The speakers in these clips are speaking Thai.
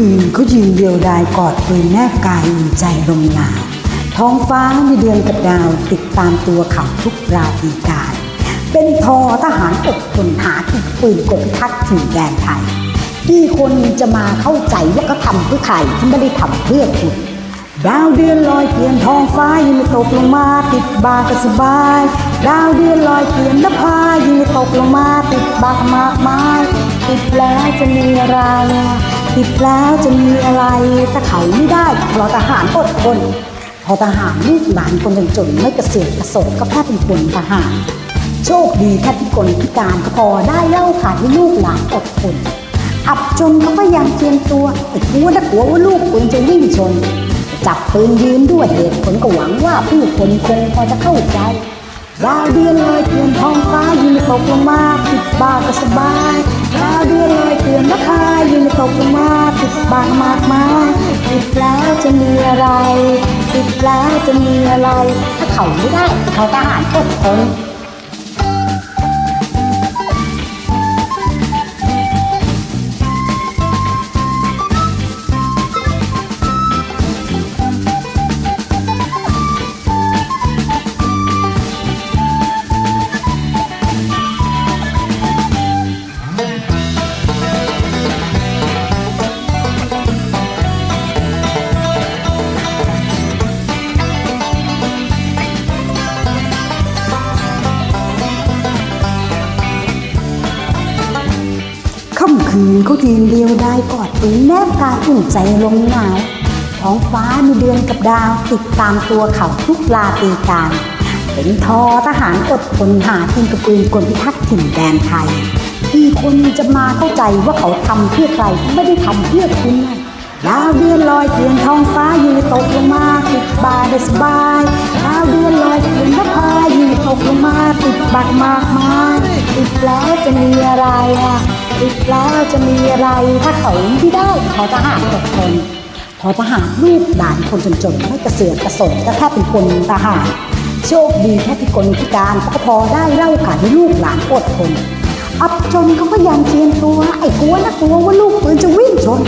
คืนเขายืนเดียวดายกอดปืนแนบกายอุ่นใจลมหนาวท้องฟ้ามีเดือนกับดาวติดตามตัวเขาทุกราตรีการ เป็นทอทหารอดทนหาติดปืนกดพิทักษ์ถิ่นแดนไทยกี่คนจะมาเข้าใจว่าเขาทำเพื่อใครที่ไม่ได้ทำเพื่อคุณดาวเดือนลอยเปลี่ยนท้องฟ้ายังไม่ตกลงมาติดบาก็สบาย ดาวเดือนลอยเปลี่ยนนภายังไม่ตกลงมาติดบากมากมายติดแล้วจะมีอะไร ติดแล้วจะมีอะไรถ้าเขาไม่ได้ราะทหารอดทนพอทหารลูกหลานคนจนไม่กระเสือกระสนก็แค่เป็นคนทหาร โชคดีแค่พิกลพิการก็พอได้เล่าขายให้ลูกหลานอดทนอับจนเขาก็ยังเตรียมตัวไอ้กลัวนะกลัวว่าลูกปืนจะวิ่งชน จับปืนยืนด้วยเหตุผลก็หวังว่าผู้คนคงพอจะเข้าใจดาวเดือนลอยเกลื่อนท้องฟ้ายืนตกลงมาติดบาก็สบายดาวเดือนลอยเกลื่อนนภายืน ตกลงมาติดบางมากมายติดแล้วจะมีอะไรติดแล้วจะมีอะไร ถ้าเขาไม่ได้เขาทหารอดทน คืนเขายืนเดียวได้กอดปืนแนบกายอุ่นใจลมหนาวท้องฟ้ามีเดือนกับดาว ติดตามตัวเขาทุกลาตีการเป็นทอทหารอดทนหาทีมกระปืนกลพิทักษ์ถิ่นแดนไทยที่คนจะมาเข้าใจว่าเขาทำเพื่อใครไม่ได้ทำเพื่อคุณดาวเดือนลอยเกลื่อนท้องฟ้ายืนตกลงมาติดบาดสบายดาวเดือนลอยเกลื่อนนภายืนตกลงมาติดบักมากมายติดแล้วจะมีอะไรอะ ติดแล้วจะมีอะไรถ้าเขาไม่ได้ขอทหารอดทนพอทหารลูกหลานคนจนๆไม่กระเสือกกระสนก็แค่เป็นคนทหารโชคดีแค่พิกลพิการก็พอได้เล่าขานให้ลูกหลานอดทนอับจนเขาก็ยังเตรียมตัวไอ้กลัวนะกลัวว่าลูกปืนจะวิ่งชน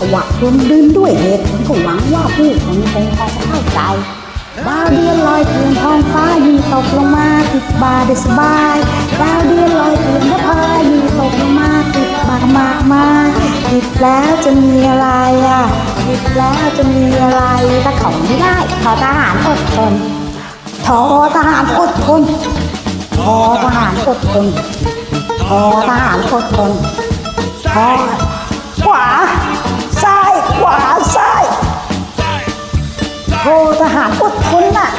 กวักรุนดืนด้วยเหตุผลก็หวังว่าผู้คนคงพอจะเข้าใจดาวเดือนลอยเกลื่อนท้องฟ้ายิงตกลงมาติดบาได้สบายดาวเดือนลอยเกลื่อนนภายิงตกลงมาากมากมายติดแล้วจะมีอะไรอะติดแล้วจะมีอะไรถ้าเขาไม่ได้ขอทหารอดทนทอทหารอดทนทอทหารอดทนทอทหารอดทนทอขวาซ้ายขวาซ้ายทอทหารอดทนน่ะ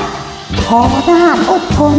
ทอทหารอดทน